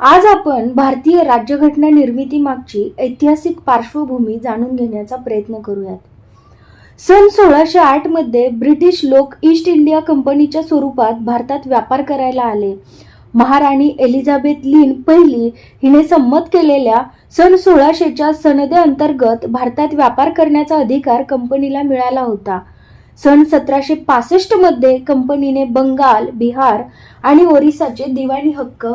आज आपण भारतीय राज्यघटना निर्मिती मागची ऐतिहासिक पार्श्वभूमी जाणून घेण्याचा प्रयत्न करूयात. सन सोळाशे आठमध्ये ब्रिटिश लोक ईस्ट इंडिया कंपनीच्या स्वरूपात भारतात व्यापार करायला आले. महाराणी एलिझाबेथ लिन पहिली हिने संमत केलेल्या सन सोळाशेच्या सनदे अंतर्गत भारतात व्यापार करण्याचा अधिकार कंपनीला मिळाला होता. सन सतराशे पासष्टमध्ये कंपनीने बंगाल बिहार आणि ओरिसाचे दिवाणी हक्क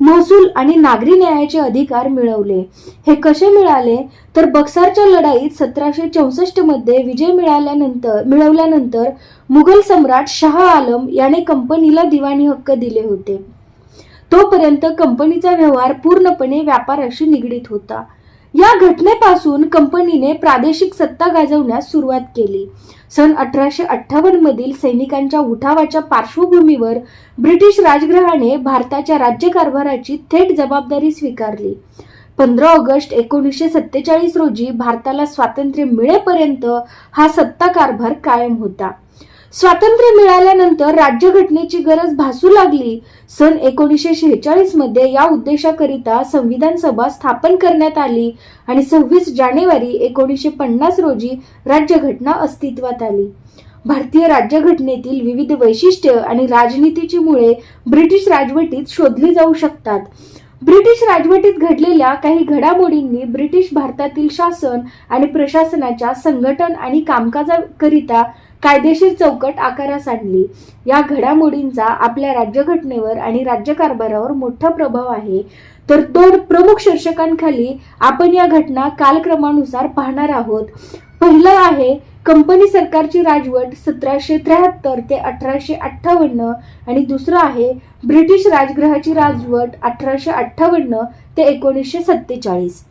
महसूल आणि नागरी न्यायाचे अधिकार मिळवले. हे कसे मिळाले? तर बक्सारच्या लढाईत सतराशे चौसष्टमध्ये विजय मिळाल्यानंतर मिळवल्यानंतर मुघल सम्राट शाह आलम याने कंपनीला दिवाणी हक्क दिले होते. तोपर्यंत कंपनीचा व्यवहार पूर्णपणे व्यापाराशी निगडीत होता. या घटनेपासून कंपनीने प्रादेशिक सत्ता गाजवण्यास सुरुवात केली. सन अठराशे अठ्ठावन्न मधील सैनिकांच्या उठावाच्या पार्श्वभूमीवर ब्रिटिश राजगृहाने भारताच्या राज्यकारभाराची थेट जबाबदारी स्वीकारली. पंधरा ऑगस्ट एकोणीसशे सत्तेचाळीस रोजी भारताला स्वातंत्र्य मिळेपर्यंत हा सत्ता कारभार कायम होता. स्वातंत्र्य मिळाल्यानंतर राज्यघटनेची गरज भासू लागली. सन एकोणीसशे शेहेचाळीसमध्ये या उद्देशाकरिता संविधान सभा स्थापन करण्यात आली आणि सव्वीस जानेवारी एकोणीसशे पन्नास रोजी राज्यघटना अस्तित्वात आली. भारतीय राज्यघटनेतील विविध वैशिष्ट्य आणि राजनीतीची मुळे ब्रिटिश राजवटीत शोधली जाऊ शकतात. ब्रिटिश राजवटीत घडलेल्या काही घडामोडींनी ब्रिटिश भारतातील शासन आणि प्रशासनाच्या संघटन आणि कामकाजाकरिता कायदेशीर चौकट आकारास आणली. या घडामोडींचा आपल्या राज्यघटनेवर आणि राज्यकारभारावर मोठा प्रभाव आहे. तर दोन प्रमुख शीर्षकांखाली आपण या घटना कालक्रमानुसार पाहणार आहोत. पहिलं आहे कंपनी सरकारची राजवट सतराशे त्र्याहत्तर ते अठराशे अठ्ठावन्न आणि दुसरं आहे ब्रिटिश राजगृहाची राजवट अठराशे अठ्ठावन्न ते एकोणीसशे सत्तेचाळीस.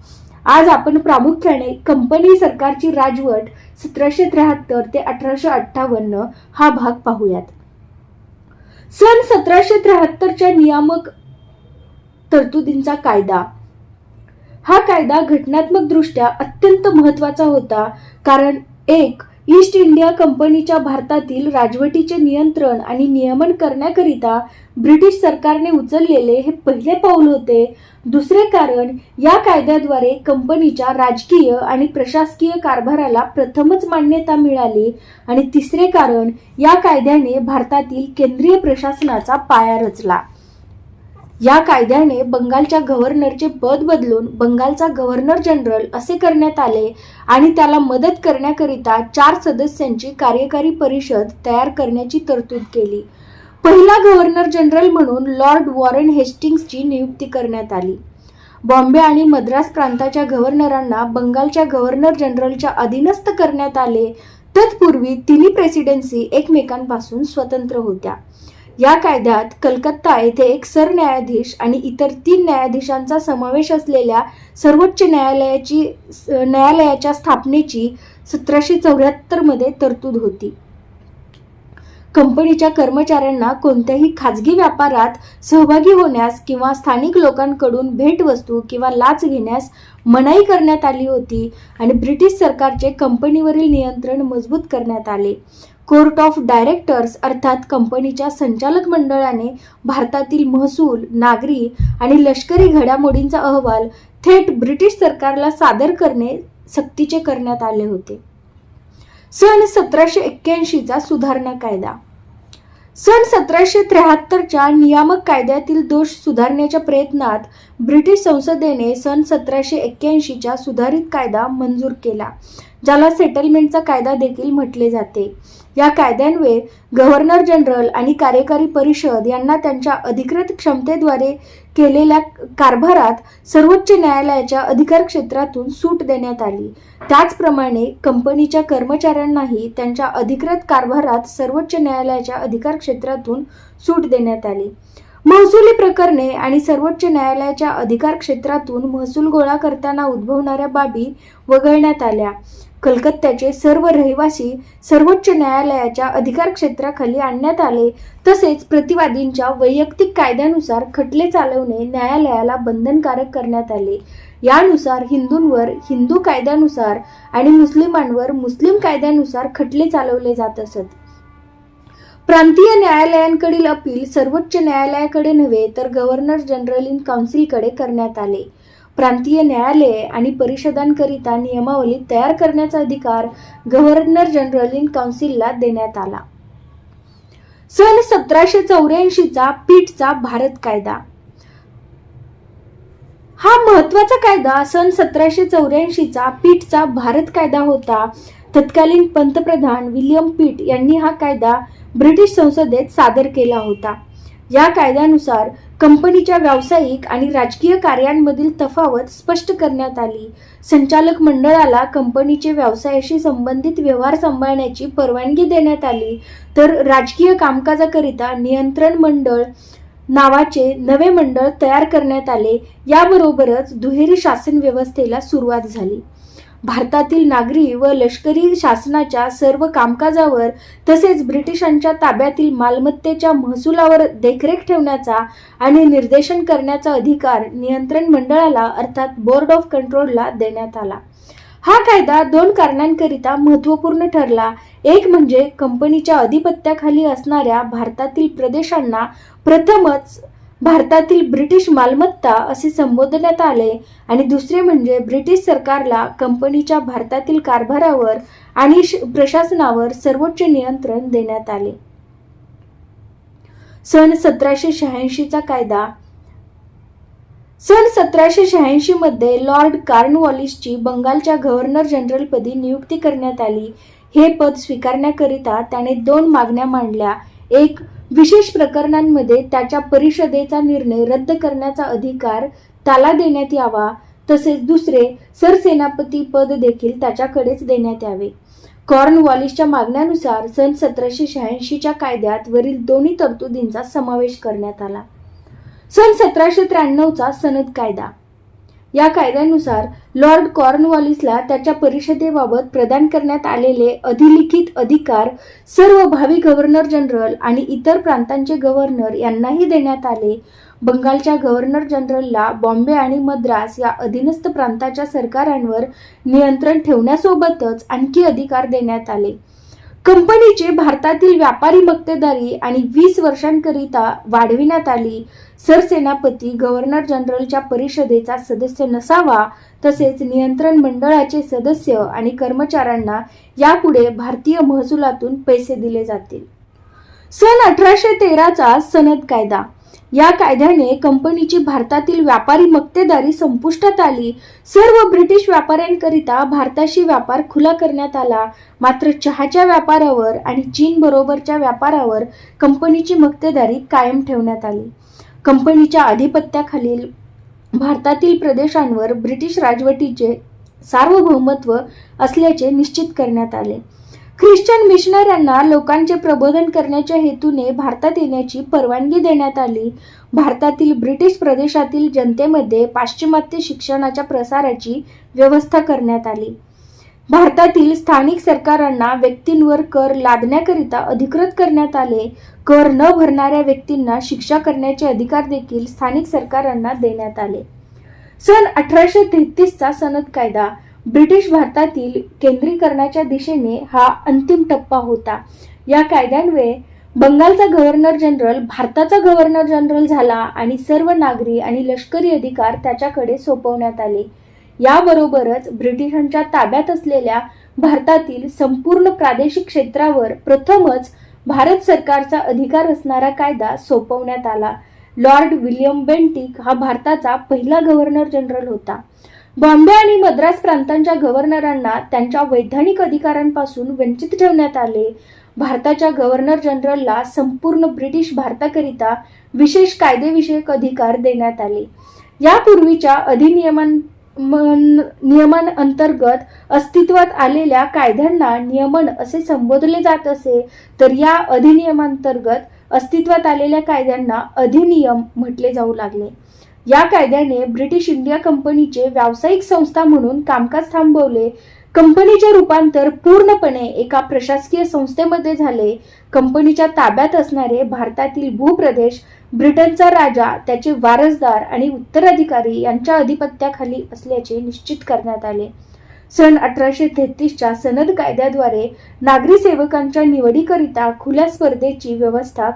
आज आपण प्रामुख्याने कंपनी सरकारची राजवट सतराशे त्र्याहत्तर ते अठराशे अठ्ठावन्न हा भाग पाहूयात. सन सतराशे त्र्याहत्तरच्या नियामक तरतुदींचा कायदा. हा कायदा घटनात्मक दृष्ट्या अत्यंत महत्त्वाचा होता कारण एक ईस्ट इंडिया कंपनीच्या भारतातील राजवटीचे नियंत्रण आणि नियमन करण्याकरिता ब्रिटिश सरकारने उचललेले हे पहिले पाऊल होते. दुसरे कारण या कायद्याद्वारे कंपनीच्या राजकीय आणि प्रशासकीय कारभाराला प्रथमच मान्यता मिळाली. आणि तिसरे कारण या कायद्याने भारतातील केंद्रीय प्रशासनाचा पाया रचला. या कायद्याने बंगालच्या गव्हर्नरचे पद बदलून बंगालचा गव्हर्नर जनरल असे करण्यात आले आणि त्याला मदत करण्याकरिता चार सदस्यांची कार्यकारी परिषद तयार करण्याची तरतूद केली. पहिला गव्हर्नर जनरल म्हणून लॉर्ड वॉरेन हेस्टिंग्सची नियुक्ती करण्यात आली. बॉम्बे आणि मद्रास प्रांताच्या गव्हर्नरांना बंगालच्या गव्हर्नर जनरलच्या अधीनस्थ करण्यात आले. तत्पूर्वी तिन्ही प्रेसिडेन्सी एकमेकांपासून स्वतंत्र होत्या. या कायद्यात कलकत्ता येथे एक सरन्यायाधीश आणि इतर तीन न्यायाधीशांचा समावेश असलेल्या सर्वोच्च न्यायालयाची न्यायालयाच्या स्थापनेची सतराशे चौऱ्याहत्तरमध्ये तरतूद होती. कंपनीच्या कर्मचाऱ्यांना कोणत्याही खाजगी व्यापारात सहभागी होण्यास किंवा स्थानिक लोकांकडून भेटवस्तू किंवा लाच घेण्यास मनाई करण्यात आली होती आणि ब्रिटिश सरकारचे कंपनीवरील नियंत्रण मजबूत करण्यात आले. कोर्ट ऑफ डायरेक्टर्स अर्थात कंपनीच्या संचालक मंडळाने भारतातील महसूल नागरी आणि लष्करी घडामोडींचा अहवाल थेट ब्रिटिश सरकारला सादर करणे सक्तीचे करण्यात आले होते. सन सतराशे एक्क्याऐंशीचा सुधारणा कायदा. सन सतराशे त्र्याहत्तरच्या नियामक कायद्यातील दोष सुधारण्याच्या प्रयत्नात ब्रिटिश संसदेने सन सतराशे एक्क्याऐंशीच्या सुधारित कायदा मंजूर केला ज्याला सेटलमेंटचा कायदा देखील म्हटले जाते. या कायद्यान्वये गव्हर्नर जनरल आणि कार्यकारी परिषद यांना त्यांच्या अधिकृत क्षमतेद्वारे केलेल्या कारभारात सर्वोच्च न्यायालयाच्या अधिकार क्षेत्रातून सूट देण्यात आली. त्याचप्रमाणे कंपनीच्या कर्मचाऱ्यांनाही त्यांच्या अधिकृत कारभारात सर्वोच्च न्यायालयाच्या अधिकार क्षेत्रातून सूट देण्यात आली. महसुली प्रकरणे आणि सर्वोच्च न्यायालयाच्या अधिकार क्षेत्रातून महसूल गोळा करताना उद्भवणाऱ्या बाबी वगळण्यात आल्या. कलकत्त्याचे सर्व रहिवासी सर्वोच्च न्यायालयाच्या अधिकार क्षेत्राखाली आणण्यात आले. तसेच प्रतिवादींच्या वैयक्तिक कायद्यानुसार खटले चालवणे न्यायालयाला बंधनकारक करण्यात आले. यानुसार हिंदूंवर हिंदू कायद्यानुसार आणि मुस्लिमांवर मुस्लिम कायद्यानुसार खटले चालवले जात असत. प्रांतीय न्यायालयांकडील अपील सर्वोच्च न्यायालयाकडे नव्हे तर गव्हर्नर जनरल इन काउन्सिलकडे करण्यात आले. प्रांतीय न्यायालये आणि परिषदांकरिता नियमावली तयार करण्याचा अधिकार गव्हर्नर जनरल इन काउन्सिलला देण्यात आला. सन सतराशे चौऱ्याऐंशीचा पीठचा भारत कायदा. हा महत्त्वाचा कायदा सन सतराशे चौऱ्याऐंशीचा पीठचा भारत कायदा होता. तत्कालीन पंतप्रधान विल्यम पीट यांनी हा कायदा ब्रिटिश संसदेत सादर केला होता. या कायद्यानुसार कंपनीच्या व्यावसायिक आणि राजकीय कार्यांमधील तफावत स्पष्ट करण्यात आली. संचालक मंडळाला कंपनीचे व्यवसायाशी संबंधित व्यवहार सांभाळण्याची परवानगी देण्यात आली. तर राजकीय कामकाजाकरिता नियंत्रण मंडळ नावाचे नवे मंडळ तयार करण्यात आले. याबरोबरच दुहेरी शासन व्यवस्थेला सुरुवात झाली. भारतातील नागरी व लष्करी शासनाच्या सर्व कामकाजावर तसेच ब्रिटिशांच्या ताब्यातील मालमत्तेच्या महसुलावर देखरेख ठेवण्याचा आणि निर्देशन करण्याचा अधिकार नियंत्रण मंडळाला अर्थात बोर्ड ऑफ कंट्रोलला देण्यात आला. हा कायदा दोन कारणांकरिता महत्त्वपूर्ण ठरला. एक म्हणजे कंपनीच्या अधिपत्याखाली असणाऱ्या भारतातील प्रदेशांना प्रथमच भारतातील ब्रिटिश मालमत्ता असे संबोधण्यात आले आणि दुसरे म्हणजे ब्रिटिश सरकारला कंपनीच्या भारतातील कारभारावर आणि प्रशासनावर सर्वोच्च नियंत्रण देण्यात आले. सन सतराशे शहाऐंशीचा कायदा. सन सतराशे शहाऐंशी मध्ये लॉर्ड कार्नवॉलिसची बंगालच्या गव्हर्नर जनरलपदी नियुक्ती करण्यात आली. हे पद स्वीकारण्याकरिता त्याने दोन मागण्या मांडल्या. एक विशेष प्रकरणांमध्ये त्याच्या परिषदेचा निर्णय रद्द करण्याचा अधिकार त्याला देण्यात यावा तसेच दुसरे सरसेनापती पद देखील त्याच्याकडेच देण्यात यावे. कॉर्नवॉलिसच्या मागण्यानुसार सन सतराशे शहाऐंशीच्या कायद्यात वरील दोन्ही तरतुदींचा समावेश करण्यात आला. सन सतराशे त्र्याण्णवचा सनद कायदा. या कायद्यानुसार लॉर्ड कॉर्नवॉलिसला त्याच्या परिषदेबाबत प्रदान करण्यात आलेले अधिलिखित अधिकार सर्व भावी गव्हर्नर जनरल आणि इतर प्रांतांचे गव्हर्नर यांनाही देण्यात आले. बंगालच्या गव्हर्नर जनरलला बॉम्बे आणि मद्रास या अधीनस्थ प्रांताच्या सरकारांवर नियंत्रण ठेवण्यासोबतच आणखी अधिकार देण्यात आले. कंपनीचे भारतातील व्यापारी मक्तेदारी आणि वीस वर्षांकरिता वाढविण्यात आली. सरसेनापती गव्हर्नर जनरलच्या परिषदेचा सदस्य नसावा तसेच नियंत्रण मंडळाचे सदस्य आणि कर्मचाऱ्यांना यापुढे भारतीय महसुलातून पैसे दिले जातील. सन अठराशे तेराचा सनद कायदा. या कायद्याने कंपनीची भारतातील व्यापारी मक्तेदारी संपुष्टात आली. सर्व ब्रिटिश व्यापाऱ्यांकरिता भारताशी व्यापार खुला करण्यात आला. मात्र चहाच्या व्यापारावर आणि चीन बरोबरच्या व्यापारावर कंपनीची मक्तेदारी कायम ठेवण्यात आली. कंपनीच्या अधिपत्याखालील भारतातील प्रदेशांवर ब्रिटिश राजवटीचे सार्वभौमत्व असल्याचे निश्चित करण्यात आले. ख्रिश्चन मिशनऱ्यांना लोकांचे प्रबोधन करण्याच्या हेतूने भारतात येण्याची परवानगी देण्यात आली. भारतातील ब्रिटिश प्रदेशातील जनतेमध्ये पाश्चिमात्य शिक्षणाच्या प्रसाराची व्यवस्था करण्यात आली. भारतातील स्थानिक सरकारांना व्यक्तींवर कर लादण्याकरिता अधिकृत करण्यात आले. कर न भरणाऱ्या व्यक्तींना शिक्षा करण्याचे अधिकार देखील स्थानिक सरकारांना देण्यात आले. सन अठराशे तेहतीसचा सनद कायदा ब्रिटिश भारतातील केंद्रीकरणाच्या दिशेने हा अंतिम टप्पा होता. या कायद्यान्वये बंगालचा गव्हर्नर जनरल भारताचा गव्हर्नर जनरल झाला आणि सर्व नागरी आणि लष्करी अधिकार त्याच्याकडे सोपवण्यात आले. याबरोबरच ब्रिटिशांच्या ताब्यात असलेल्या भारतातील संपूर्ण प्रादेशिक क्षेत्रावर प्रथमच भारत सरकारचा अधिकार असणारा कायदा सोपवण्यात आला. लॉर्ड विल्यम बेंटिक हा भारताचा पहिला गव्हर्नर जनरल होता. बॉम्बे आणि मद्रास प्रांतांच्या गव्हर्नरांना त्यांच्या वैधानिक अधिकारांपासून वंचित ठेवण्यात आले. भारताच्या गव्हर्नर जनरलला संपूर्ण ब्रिटिश भारताकरिता विशेष कायदेविषयक अधिकार देण्यात आले. यापूर्वीच्या अधिनियमां मन- नियमांअंतर्गत अस्तित्वात आलेल्या कायद्यांना नियमन असे संबोधले जात असे तर या अधिनियमांतर्गत अस्तित्वात आलेल्या कायद्यांना अधिनियम म्हटले जाऊ लागले. या कायद्याने ब्रिटिश इंडिया कंपनीचे व्यावसायिक संस्था म्हणून कामकाज थांबवले. कंपनीचे रूपांतर पूर्णपणे एका प्रशासकीय संस्थेमध्ये झाले. कंपनीच्या ताब्यात असणारे भारतातील भूप्रदेश ब्रिटनचा राजा त्याचे वारसदार आणि उत्तराधिकारी यांच्या अधिपत्याखाली असल्याचे निश्चित करण्यात आले. सन अठराशे तेहतीसच्या सनद कायद्याद्वारे नागरी सेवकांच्या निवडीकरिता खुल्या स्पर्धेची व्यवस्था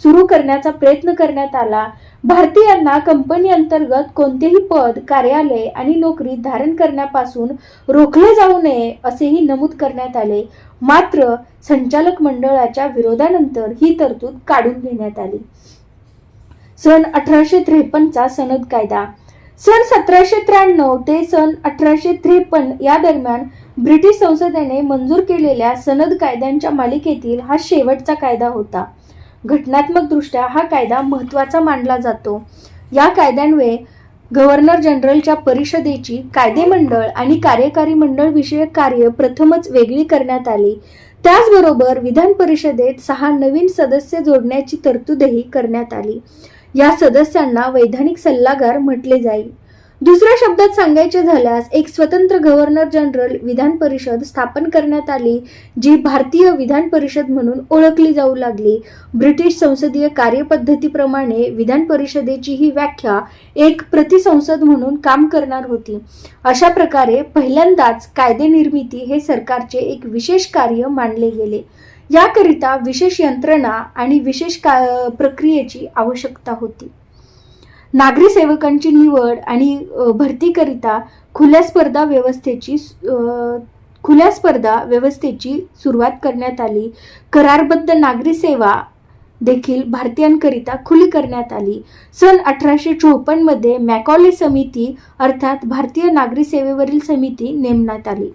सुरू करण्याचा प्रयत्न करण्यात आला. भारतीयांना कंपनी अंतर्गत कोणतेही पद कार्यालय आणि नोकरी धारण करण्यापासून रोखले जाऊ नये असेही नमूद करण्यात आले. मात्र संचालक मंडळाच्या विरोधानंतर ही तरतूद काढून घेण्यात आली. सन अठराशे त्रेपन्नचा सनद कायदा. सन सतराशे त्र्याण्णव ते सन अठराशे त्रेपन्न या दरम्यान ब्रिटिश संसदेने मंजूर केलेल्या सनद कायद्यांच्या मालिकेतील हा शेवटचा कायदा होता. घटनात्मकदृष्ट्या हा कायदा महत्त्वाचा मानला जातो. या कायद्यान्वये गव्हर्नर जनरलच्या परिषदेची कायदेमंडळ आणि कार्यकारी मंडळ विषयक कार्य प्रथमच वेगळी करण्यात आली. त्याचबरोबर विधान परिषदेत सहा नवीन सदस्य जोडण्याची तरतूदही करण्यात आली. या सदस्यांना वैधानिक सल्लागार म्हटले जाईल दुसऱ्या शब्दात सांगायचे झाल्यास एक स्वतंत्र गव्हर्नर जनरल विधान परिषद स्थापन करण्यात आली जी भारतीय विधान परिषद म्हणून ओळखली जाऊ लागली. ब्रिटिश संसदीय कार्यपद्धतीप्रमाणे विधान परिषदेची ही व्याख्या एक प्रतिसंसद म्हणून काम करणार होती. अशा प्रकारे पहिल्यांदाच कायदे निर्मिती हे सरकारचे एक विशेष कार्य मानले गेले. याकरिता विशेष यंत्रणा आणि विशेष का प्रक्रियेची आवश्यकता होती. नागरी सेवकांची निवड आणि भरतीकरिता खुल्या स्पर्धा व्यवस्थेची खुल्या स्पर्धा व्यवस्थेची सुरुवात करण्यात आली. करारबद्ध नागरी सेवा देखील भारतीयांकरिता खुली करण्यात आली. सन अठराशे चोपन्नमध्ये मॅकॉले समिती अर्थात भारतीय नागरी सेवेवरील समिती नेमण्यात आली.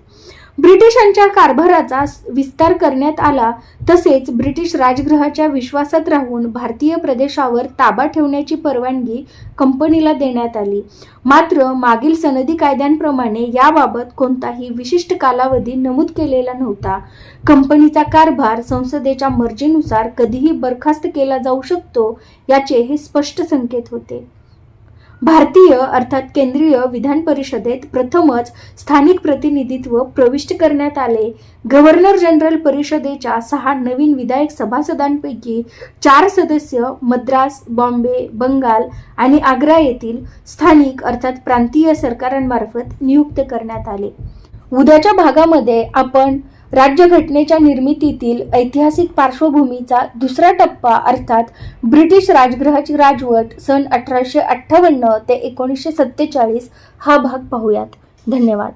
ब्रिटिशांच्या कारभाराचा विस्तार करण्यात आला तसेच ब्रिटिश राजगृहाच्या विश्वासात राहून भारतीय प्रदेशावर ताबा ठेवण्याची परवानगी कंपनीला देण्यात आली. मात्र मागील सनदी कायद्यांप्रमाणे याबाबत कोणताही विशिष्ट कालावधी नमूद केलेला नव्हता. कंपनीचा कारभार संसदेच्या मर्जीनुसार कधीही बरखास्त केला जाऊ शकतो याचे हे स्पष्ट संकेत होते. भारतीय अर्थात केंद्रीय विधान परिषदेत प्रथमच स्थानिक प्रतिनिधित्व प्रविष्ट करण्यात आले. गव्हर्नर जनरल परिषदेच्या सहा नवीन विधायक सभासदांपैकी चार सदस्य मद्रास बॉम्बे बंगाल आणि आग्रा येथील स्थानिक अर्थात प्रांतीय सरकारांमार्फत नियुक्त करण्यात आले. उद्याच्या भागामध्ये आपण राज्यघटनेच्या निर्मितीतील ऐतिहासिक पार्श्वभूमीचा दुसरा टप्पा अर्थात ब्रिटिश राजगृहाची राजवट सन अठराशे अठ्ठावन्न ते एकोणीसशे सत्तेचाळीस हा भाग पाहूयात. धन्यवाद.